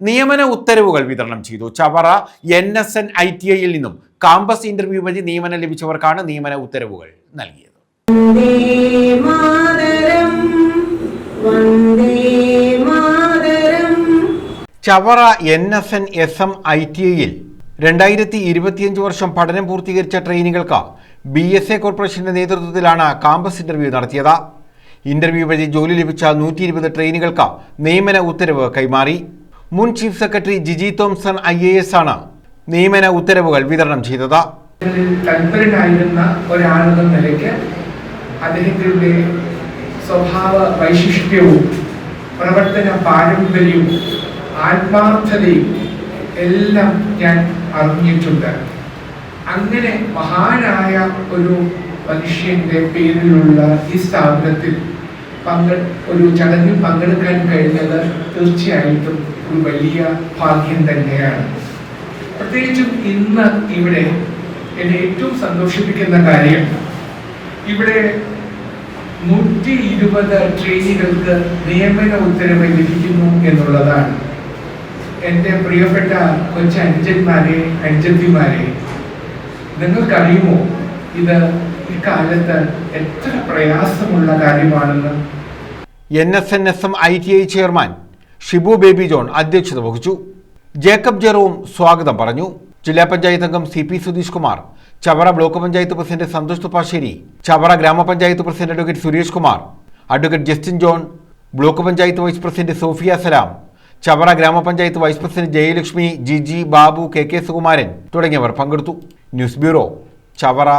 നിയമന ഉത്തരവുകൾ വിതരണം ചെയ്തു. Chavara N S N I T ഐയിൽ നിന്നും കാമ്പസ് ഇന്റർവ്യൂ വഴി നിയമനം ലഭിച്ചവർക്കാണ് നിയമന ഉത്തരവുകൾ നൽകിയത്. Chavara N S N S M I T ഐയിൽ രണ്ടായിരത്തി ഇരുപത്തിയഞ്ച് വർഷം പഠനം പൂർത്തീകരിച്ച ട്രെയിനികൾക്ക് ബി എസ് എ കോർപ്പറേഷന്റെ നേതൃത്വത്തിലാണ് കാമ്പസ് ഇന്റർവ്യൂ നടത്തിയത്. ഇന്റർവ്യൂ വഴി ജോലി ലഭിച്ച നൂറ്റി ഇരുപത് ട്രെയിനികൾക്ക് നിയമന ഉത്തരവ് കൈമാറി. മുൻ chief secretary Giji Thomson I A S ആണ് നിയമന ഉത്തരവുകൾ വിതരണം ചെയ്തത്. തൽപരനായിരുന്ന ഒരാളെന്ന നിലയ്ക്ക് അദ്ദേഹത്തിന്റെ സ്വഭാവ വൈശിഷ്ട്യവും പ്രവർത്തന പാരമ്പര്യവും ആത്മാർത്ഥതയും എല്ലാം ഞാൻ അറിഞ്ഞിട്ടുണ്ട്. അങ്ങനെ മഹാനായ ഒരു മനുഷ്യന്റെ പേരിലുള്ള ഈ സ്ഥാപനത്തിൽ പങ്കെ ഒരു ചടങ്ങിൽ പങ്കെടുക്കാൻ കഴിഞ്ഞത് തീർച്ചയായിട്ടും ഒരു വലിയ ഭാഗ്യം തന്നെയാണ്. പ്രത്യേകിച്ചും ഇന്ന് ഇവിടെ എന്നെ ഏറ്റവും സന്തോഷിപ്പിക്കുന്ന കാര്യം ഇവിടെ നൂറ്റി ഇരുപത് ട്രെയിനികൾക്ക് നിയമന ഉത്തരവ് ലഭിക്കുന്നു എന്നുള്ളതാണ്. എന്റെ പ്രിയപ്പെട്ട കൊച്ചു അഞ്ചന്മാരെ അഞ്ചന്തിമാരെ നിങ്ങൾക്കറിയുമോ ഇത് ഇക്കാലത്ത് എത്ര പ്രയാസമുള്ള കാര്യമാണെന്ന്? N S N S M I T I chairman Shibu Baby John അധ്യക്ഷത വഹിച്ചു. ജേക്കബ് ജെറോം സ്വാഗതം പറഞ്ഞു. ജില്ലാ പഞ്ചായത്ത് അംഗം C P Sudheesh Kumar Chavara block panchayat president Santhosh Thuppassery Chavara grama panchayat president advocate Suresh Kumar advocate Justin John block panchayat vice president Sophia Salam Chavara grama panchayat vice president Jayalakshmi Giji Babu K K Sukumaran തുടങ്ങിയവർ പങ്കെടുത്തു. News bureau Chavara.